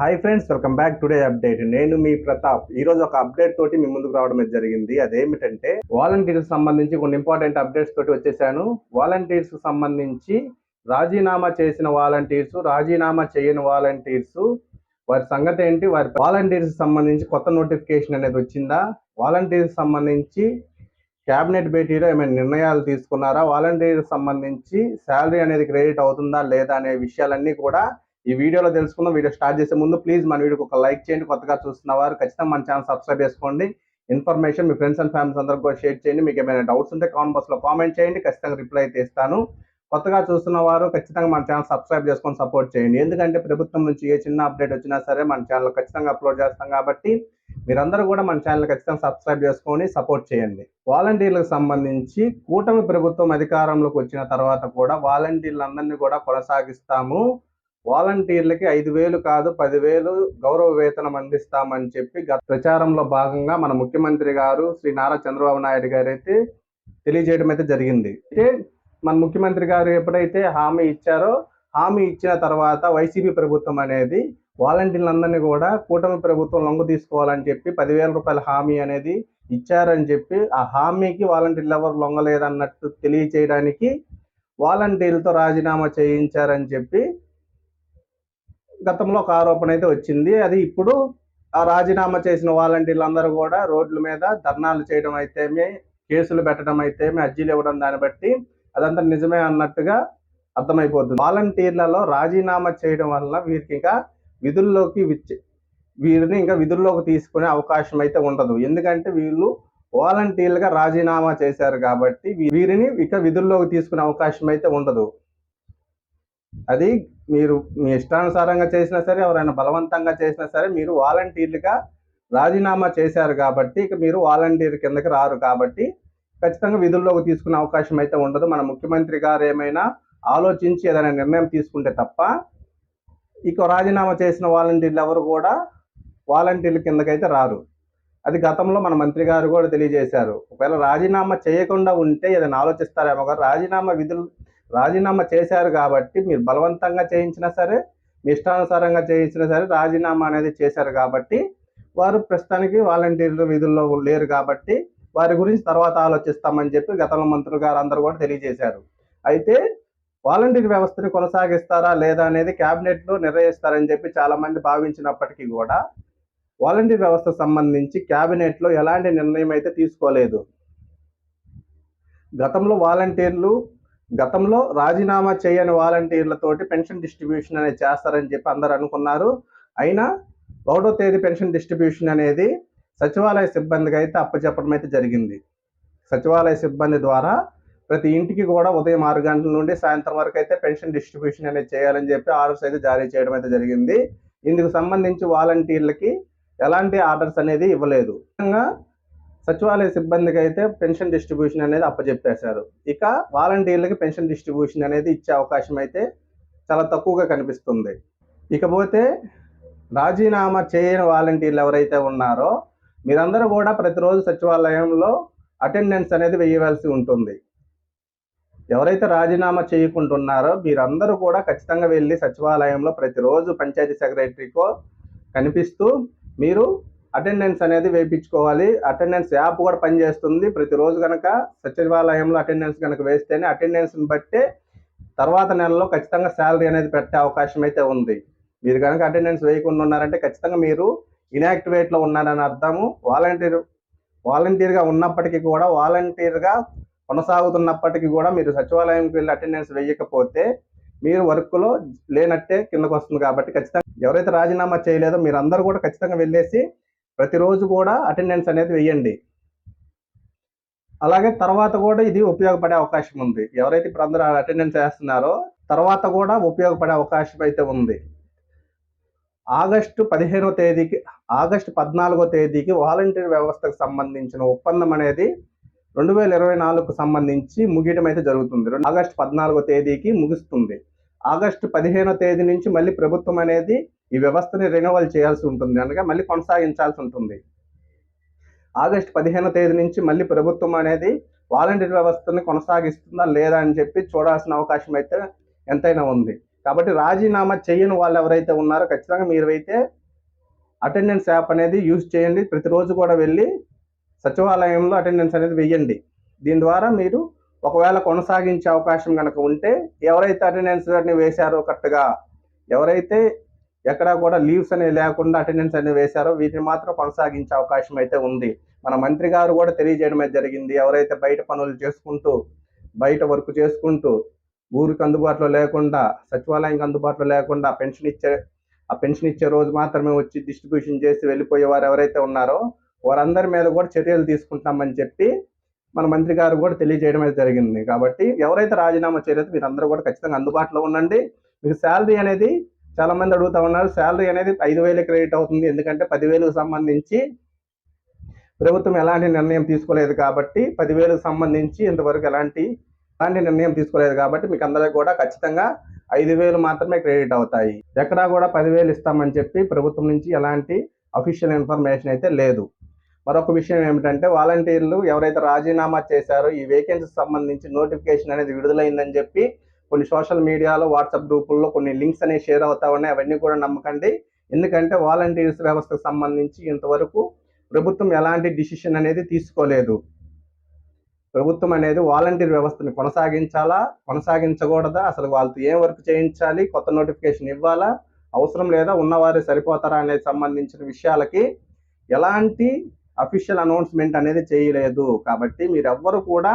Hi friends welcome back today update నేను మీ ప్రతాప్. ఈ రోజు ఒక అప్డేట్ తోటి మీ ముందుకు రావడం జరిగింది. అదేమిటంటే వాలంటీర్స్ సంబంధించి కొన్ని ఇంపార్టెంట్ అప్డేట్స్ తోటి వచ్చేసాను. వాలంటీర్స్ సంబంధించి రాజీనామా చేసిన వాలంటీర్స్ రాజీనామా చేయని వాలంటీర్స్ వారి సంగతి ఏంటి? వారి వాలంటీర్స్ సంబంధించి కొత్త నోటిఫికేషన్ అనేది వచ్చిందా? వాలంటీర్స్ సంబంధించి క్యాబినెట్ భేటీలో ఏమైనా నిర్ణయాలు తీసుకున్నారా? వాలంటీర్స్ సంబంధించి శాలరీ అనేది క్రెడిట్ అవుతుందా లేదా? అనే విషయాలన్నీ కూడా ఈ వీడియోలో తెలుసుకుందాం. వీడియో స్టార్ట్ చేసే ముందు ప్లీజ్ మన వీడియోకి ఒక లైక్ చేయండి. కొత్తగా చూస్తున్న వారు ఖచ్చితంగా మన ఛానల్ సబ్స్క్రైబ్ చేసుకోండి. ఇన్ఫర్మేషన్ మీ ఫ్రెండ్స్ అండ్ ఫ్యామిలీస్ అందరికీ కూడా షేర్ చేయండి. మీకు ఏమైనా డౌట్స్ ఉంటే కామెంట్ బాక్స్లో కామెంట్ చేయండి. ఖచ్చితంగా రిప్లై అయితే ఇస్తాను. కొత్తగా చూస్తున్న వారు ఖచ్చితంగా మన ఛానల్ సబ్స్క్రైబ్ చేసుకొని సపోర్ట్ చేయండి. ఎందుకంటే ప్రభుత్వం నుంచి ఏ చిన్న అప్డేట్ వచ్చినా సరే మన ఛానల్ ఖచ్చితంగా అప్లోడ్ చేస్తాం కాబట్టి మీరందరూ కూడా మన ఛానల్ ఖచ్చితంగా సబ్స్క్రైబ్ చేసుకొని సపోర్ట్ చేయండి. వాలంటీర్లకు సంబంధించి కూటమి ప్రభుత్వం అధికారంలోకి వచ్చిన తర్వాత కూడా వాలంటీర్లందరినీ కూడా కొనసాగిస్తాము. వాలంటీర్లకి ఐదు వేలు కాదు పదివేలు గౌరవ వేతనం అందిస్తామని చెప్పి గత ప్రచారంలో భాగంగా మన ముఖ్యమంత్రి గారు శ్రీ నారా చంద్రబాబు నాయుడు గారు అయితే తెలియజేయడం అయితే జరిగింది. అయితే మన ముఖ్యమంత్రి గారు ఎప్పుడైతే హామీ ఇచ్చారో హామీ ఇచ్చిన తర్వాత వైసీపీ ప్రభుత్వం అనేది వాలంటీర్లందరినీ కూడా కూటమి ప్రభుత్వం లొంగ తీసుకోవాలని చెప్పి పదివేల రూపాయల హామీ అనేది ఇచ్చారని చెప్పి ఆ హామీకి వాలంటీర్లు ఎవరు లొంగలేదన్నట్టు తెలియచేయడానికి వాలంటీర్లతో రాజీనామా చేయించారని చెప్పి గతంలో ఒక ఆరోపణ అయితే వచ్చింది. అది ఇప్పుడు ఆ రాజీనామా చేసిన వాలంటీర్లు అందరూ కూడా రోడ్ల మీద ధర్నాలు చేయడం అయితేమే కేసులు పెట్టడం అయితేమే అర్జీలు ఇవ్వడం దాన్ని బట్టి అదంతా నిజమే అన్నట్టుగా అర్థమైపోతుంది. వాలంటీర్లలో రాజీనామా చేయడం వల్ల వీరికి ఇంకా విధుల్లోకి వీరిని ఇంకా విధుల్లోకి తీసుకునే అవకాశం అయితే ఉండదు. ఎందుకంటే వీళ్ళు వాలంటీర్లుగా రాజీనామా చేశారు కాబట్టి వీరిని ఇక విధుల్లోకి తీసుకునే అవకాశం అయితే ఉండదు. అది మీరు మీ ఇష్టానుసారంగా చేసినా సరే ఎవరైనా బలవంతంగా చేసినా సరే మీరు వాలంటీర్లుగా రాజీనామా చేశారు కాబట్టి ఇక మీరు వాలంటీర్ కిందకి రారు కాబట్టి ఖచ్చితంగా విధుల్లోకి తీసుకునే అవకాశం అయితే ఉండదు. మన ముఖ్యమంత్రి గారు ఏమైనా ఆలోచించి ఏదైనా నిర్ణయం తీసుకుంటే తప్ప ఇక రాజీనామా చేసిన వాలంటీర్లు ఎవరు కూడా వాలంటీర్ల కిందకైతే రారు. అది గతంలో మన మంత్రి గారు కూడా తెలియజేశారు. ఒకవేళ రాజీనామా చేయకుండా ఉంటే ఏదైనా ఆలోచిస్తారేమో గారు రాజీనామా విధులు రాజీనామా చేశారు కాబట్టి మీరు బలవంతంగా చేయించినా సరే మీ ఇష్టానుసారంగా చేయించినా సరే రాజీనామా అనేది చేశారు కాబట్టి వారు ప్రస్తుతానికి వాలంటీర్లు విధుల్లో లేరు కాబట్టి వారి గురించి తర్వాత ఆలోచిస్తామని చెప్పి గతంలో మంత్రులు గారు అందరూ కూడా తెలియజేశారు. అయితే వాలంటీర్ వ్యవస్థని కొనసాగిస్తారా లేదా అనేది క్యాబినెట్లో నిర్ణయిస్తారని చెప్పి చాలా మంది భావించినప్పటికీ కూడా వాలంటీర్ వ్యవస్థ సంబంధించి క్యాబినెట్లో ఎలాంటి నిర్ణయం అయితే తీసుకోలేదు. గతంలో వాలంటీర్లు గతంలో రాజీనామా చేయని వాలంటీర్లతోటి పెన్షన్ డిస్ట్రిబ్యూషన్ అనేది చేస్తారని చెప్పి అందరు అనుకున్నారు. అయినా ఒకటో తేదీ పెన్షన్ డిస్ట్రిబ్యూషన్ అనేది సచివాలయ సిబ్బందికి అయితే అప్పచెప్పడం అయితే జరిగింది. సచివాలయ సిబ్బంది ద్వారా ప్రతి ఇంటికి కూడా ఉదయం ఆరు గంటల నుండి సాయంత్రం వరకు అయితే పెన్షన్ డిస్ట్రిబ్యూషన్ అనేది చేయాలని చెప్పి ఆర్డర్స్ అయితే జారీ చేయడం అయితే జరిగింది. ఇందుకు సంబంధించి వాలంటీర్లకి ఎలాంటి ఆర్డర్స్ అనేది ఇవ్వలేదు. సచివాలయ సిబ్బందికి అయితే పెన్షన్ డిస్ట్రిబ్యూషన్ అనేది అప్పచెప్పేశారు ఇక వాలంటీర్లకి పెన్షన్ డిస్ట్రిబ్యూషన్ అనేది ఇచ్చే అవకాశం అయితే చాలా తక్కువగా కనిపిస్తుంది. ఇకపోతే రాజీనామా చేయని వాలంటీర్లు ఎవరైతే ఉన్నారో మీరందరూ కూడా ప్రతిరోజు సచివాలయంలో అటెండెన్స్ అనేది వేయవలసి ఉంటుంది. ఎవరైతే రాజీనామా చేయకుంటున్నారో మీరందరూ కూడా ఖచ్చితంగా వెళ్ళి సచివాలయంలో ప్రతిరోజు పంచాయతీ సెక్రటరీకో కనిపిస్తూ మీరు అటెండెన్స్ అనేది వేయించుకోవాలి. అటెండెన్స్ యాప్ కూడా పనిచేస్తుంది. ప్రతిరోజు కనుక సచివాలయంలో అటెండెన్స్ కనుక వేస్తేనే అటెండెన్స్ని బట్టే తర్వాత నెలలో ఖచ్చితంగా శాలరీ అనేది పెట్టే అవకాశం అయితే ఉంది. మీరు కనుక అటెండెన్స్ వేయకుండా ఉన్నారంటే ఖచ్చితంగా మీరు ఇన్యాక్టివేట్లో ఉన్నారని అర్థము. వాలంటీర్ వాలంటీర్గా ఉన్నప్పటికీ కూడా వాలంటీర్గా కొనసాగుతున్నప్పటికీ కూడా మీరు సచివాలయంకి వెళ్ళి అటెండెన్స్ వేయకపోతే మీరు వర్క్లో లేనట్టే కిందకు వస్తుంది కాబట్టి ఖచ్చితంగా ఎవరైతే రాజీనామా చేయలేదో మీరు అందరూ కూడా ఖచ్చితంగా వెళ్ళేసి ప్రతిరోజు కూడా అటెండెన్స్ అనేది వేయండి. అలాగే తర్వాత కూడా ఇది ఉపయోగపడే అవకాశం ఉంది. ఎవరైతే ఇప్పుడు అందరూ అటెండెన్స్ వేస్తున్నారో తర్వాత కూడా ఉపయోగపడే అవకాశం అయితే ఉంది. ఆగస్టు పదిహేనో తేదీకి ఆగస్టు పద్నాలుగో తేదీకి వాలంటీర్ వ్యవస్థకు సంబంధించిన ఒప్పందం అనేది రెండు వేల ఇరవై నాలుగుకు సంబంధించి ముగియడం అయితే జరుగుతుంది. ఆగస్టు పద్నాలుగో తేదీకి ముగుస్తుంది. ఆగస్టు పదిహేనో తేదీ నుంచి మళ్ళీ ప్రభుత్వం అనేది ఈ వ్యవస్థని రెన్యువల్ చేయాల్సి ఉంటుంది. అనగా మళ్ళీ కొనసాగించాల్సి ఉంటుంది. ఆగస్టు పదిహేనో తేదీ నుంచి మళ్ళీ ప్రభుత్వం అనేది వాలంటీర్ వ్యవస్థని కొనసాగిస్తుందా లేదా అని చెప్పి చూడాల్సిన అవకాశం అయితే ఎంతైనా ఉంది. కాబట్టి రాజీనామా చేయని వాళ్ళు ఎవరైతే ఉన్నారో ఖచ్చితంగా మీరు అయితే అటెండెన్స్ యాప్ అనేది యూజ్ చేయండి. ప్రతిరోజు కూడా వెళ్ళి సచివాలయంలో అటెండెన్స్ అనేది వెయ్యండి. దీని ద్వారా మీరు ఒకవేళ కొనసాగించే అవకాశం కనుక ఉంటే ఎవరైతే అటెండెన్స్ అన్ని వేశారో కరెక్ట్గా ఎవరైతే ఎక్కడా కూడా లీవ్స్ అనేవి లేకుండా అటెండెన్స్ అనేవి వేశారో వీటిని మాత్రం కొనసాగించే అవకాశం అయితే ఉంది. మన మంత్రి గారు కూడా తెలియజేయడమే జరిగింది. ఎవరైతే బయట పనులు చేసుకుంటూ బయట వర్క్ చేసుకుంటూ ఊరికి అందుబాటులో లేకుండా సచివాలయంకి అందుబాటులో లేకుండా పెన్షన్ ఇచ్చే ఆ పెన్షన్ ఇచ్చే రోజు మాత్రమే వచ్చి డిస్ట్రిబ్యూషన్ చేసి వెళ్ళిపోయే వారు ఎవరైతే ఉన్నారో వారందరి మీద కూడా చర్యలు తీసుకుంటామని చెప్పి మన మంత్రి గారు కూడా తెలియజేయడం అయితే జరిగింది. కాబట్టి ఎవరైతే రాజీనామా చేయలేదు మీరు అందరూ కూడా ఖచ్చితంగా అందుబాటులో ఉండండి. మీకు శాలరీ అనేది చాలా మంది అడుగుతా ఉన్నారు శాలరీ అనేది ఐదు వేలు క్రెడిట్ అవుతుంది. ఎందుకంటే పదివేలకు సంబంధించి ప్రభుత్వం ఎలాంటి నిర్ణయం తీసుకోలేదు కాబట్టి పదివేలకు సంబంధించి ఇంతవరకు ఎలాంటి ఎలాంటి నిర్ణయం తీసుకోలేదు కాబట్టి మీకు అందరికీ కూడా ఖచ్చితంగా ఐదు వేలు మాత్రమే క్రెడిట్ అవుతాయి. ఎక్కడా కూడా పదివేలు ఇస్తామని చెప్పి ప్రభుత్వం నుంచి ఎలాంటి అఫీషియల్ ఇన్ఫర్మేషన్ అయితే లేదు. మరొక విషయం ఏమిటంటే వాలంటీర్లు ఎవరైతే రాజీనామా చేశారో ఈ వేకెన్సీ సంబంధించి నోటిఫికేషన్ అనేది విడుదలైందని చెప్పి కొన్ని సోషల్ మీడియాలో వాట్సాప్ గ్రూపుల్లో కొన్ని లింక్స్ అనేవి షేర్ అవుతా ఉన్నాయి. అవన్నీ కూడా నమ్మకండి. ఎందుకంటే వాలంటీర్స్ వ్యవస్థకు సంబంధించి ఇంతవరకు ప్రభుత్వం ఎలాంటి డిసిషన్ అనేది తీసుకోలేదు. ప్రభుత్వం అనేది వాలంటీర్ వ్యవస్థను కొనసాగించాలా కొనసాగించకూడదా? అసలు వాళ్ళతో ఏం వర్క్ చేయించాలి? కొత్త నోటిఫికేషన్ ఇవ్వాలా? అవసరం లేదా? ఉన్నవారు సరిపోతారా? అనేది సంబంధించిన విషయాలకి ఎలాంటి అఫీషియల్ అనౌన్స్మెంట్ అనేది చేయలేదు. కాబట్టి మీరు ఎవ్వరు కూడా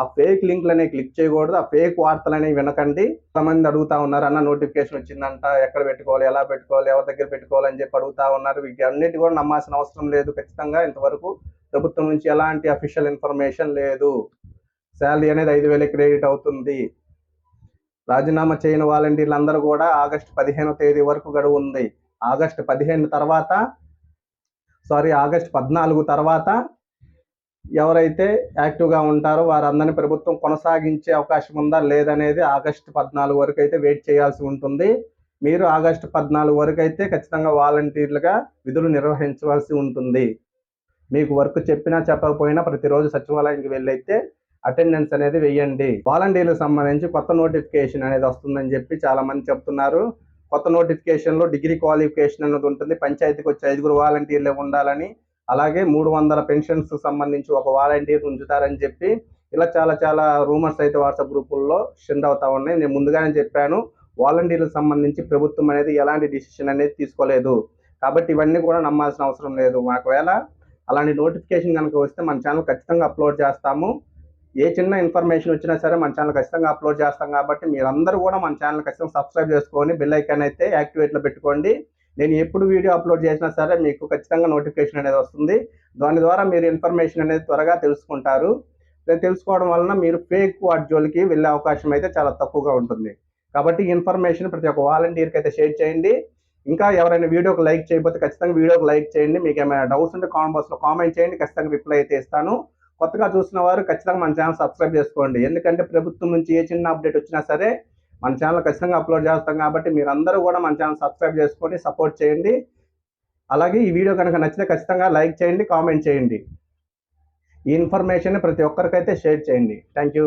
ఆ ఫేక్ లింక్లు అనేవి క్లిక్ చేయకూడదు ఆ ఫేక్ వార్తలు అనేవి వినకండి. కొంతమంది అడుగుతా ఉన్నారు అన్న నోటిఫికేషన్ వచ్చిందంట ఎక్కడ పెట్టుకోవాలి ఎలా పెట్టుకోవాలి ఎవరి దగ్గర పెట్టుకోవాలి అని చెప్పి అడుగుతా ఉన్నారు. వీటి అన్నిటి కూడా నమ్మాల్సిన అవసరం లేదు ఖచ్చితంగా ఇంతవరకు. ప్రభుత్వం నుంచి ఎలాంటి అఫీషియల్ ఇన్ఫర్మేషన్ లేదు. శాలరీ అనేది ఐదు వేల క్రెడిట్ అవుతుంది. రాజీనామా చేయని వాలంటీర్లు అందరూ కూడా ఆగస్టు పదిహేనో తేదీ వరకు గడువు ఉంది. ఆగస్టు పదిహేను తర్వాత సారీ ఆగస్టు పద్నాలుగు తర్వాత ఎవరైతే యాక్టివ్గా ఉంటారో వారందరినీ ప్రభుత్వం కొనసాగించే అవకాశం ఉందా లేదనేది ఆగస్టు పద్నాలుగు వరకు అయితే వెయిట్ చేయాల్సి ఉంటుంది. మీరు ఆగస్టు పద్నాలుగు వరకు అయితే ఖచ్చితంగా వాలంటీర్లుగా విధులు నిర్వహించవలసి ఉంటుంది. మీకు వర్క్ చెప్పినా చెప్పకపోయినా ప్రతిరోజు సచివాలయానికి వెళ్ళైతే అటెండెన్స్ అనేది వెయ్యండి వాలంటీర్లకు సంబంధించి కొత్త నోటిఫికేషన్ అనేది వస్తుందని చెప్పి చాలామంది చెప్తున్నారు. కొత్త నోటిఫికేషన్లో డిగ్రీ క్వాలిఫికేషన్ అనేది ఉంటుంది. పంచాయతీకి వచ్చి ఐదుగురు వాలంటీర్లే ఉండాలని అలాగే మూడు వందల పెన్షన్స్ సంబంధించి ఒక వాలంటీర్ ఉంచుతారని చెప్పి ఇలా చాలా చాలా రూమర్స్ అయితే వాట్సాప్ గ్రూపుల్లో షెండ్ అవుతా ఉన్నాయి. నేను ముందుగానే చెప్పాను వాలంటీర్లకు సంబంధించి ప్రభుత్వం అనేది ఎలాంటి డిసిషన్ అనేది తీసుకోలేదు. కాబట్టి ఇవన్నీ కూడా నమ్మాల్సిన అవసరం లేదు. ఒకవేళ అలాంటి నోటిఫికేషన్ కనుక వస్తే మన ఛానల్ ఖచ్చితంగా అప్లోడ్ చేస్తాము. ఏ చిన్న ఇన్ఫర్మేషన్ వచ్చినా సరే మన ఛానల్ ఖచ్చితంగా అప్లోడ్ చేస్తాం కాబట్టి మీరందరూ కూడా మన ఛానల్ ఖచ్చితంగా సబ్స్క్రైబ్ చేసుకొని బెల్ ఐకాన్ అయితే యాక్టివేట్లో పెట్టుకోండి. నేను ఎప్పుడు వీడియో అప్లోడ్ చేసినా సరే మీకు ఖచ్చితంగా నోటిఫికేషన్ అనేది వస్తుంది. దాని ద్వారా మీరు ఇన్ఫర్మేషన్ అనేది త్వరగా తెలుసుకుంటారు. తెలుసుకోవడం వలన మీరు ఫేక్ వాట్ జోలికి వెళ్ళే అవకాశం అయితే చాలా తక్కువగా ఉంటుంది. కాబట్టి ఇన్ఫర్మేషన్ ప్రతి ఒక్క వాలంటీర్కి అయితే షేర్ చేయండి. ఇంకా ఎవరైనా వీడియోకి లైక్ చేయకపోతే ఖచ్చితంగా వీడియోకి లైక్ చేయండి. మీకు ఏమైనా డౌట్స్ ఉంటే కామెంట్ బాక్స్లో కామెంట్ చేయండి. ఖచ్చితంగా రిప్లై అయితే ఇస్తాను. కొత్తగా చూసిన వారు ఖచ్చితంగా మన ఛానల్ సబ్స్క్రైబ్ చేసుకోండి. ఎందుకంటే ప్రభుత్వం నుంచి ఏ చిన్న అప్డేట్ వచ్చినా సరే మన ఛానల్ ఖచ్చితంగా అప్లోడ్ చేస్తాం కాబట్టి మీరు అందరూ కూడా మన ఛానల్ సబ్స్క్రైబ్ చేసుకొని సపోర్ట్ చేయండి. అలాగే ఈ వీడియో కనుక నచ్చితే ఖచ్చితంగా లైక్ చేయండి కామెంట్ చేయండి. ఈ ఇన్ఫర్మేషన్ ప్రతి ఒక్కరికైతే షేర్ చేయండి. Thank you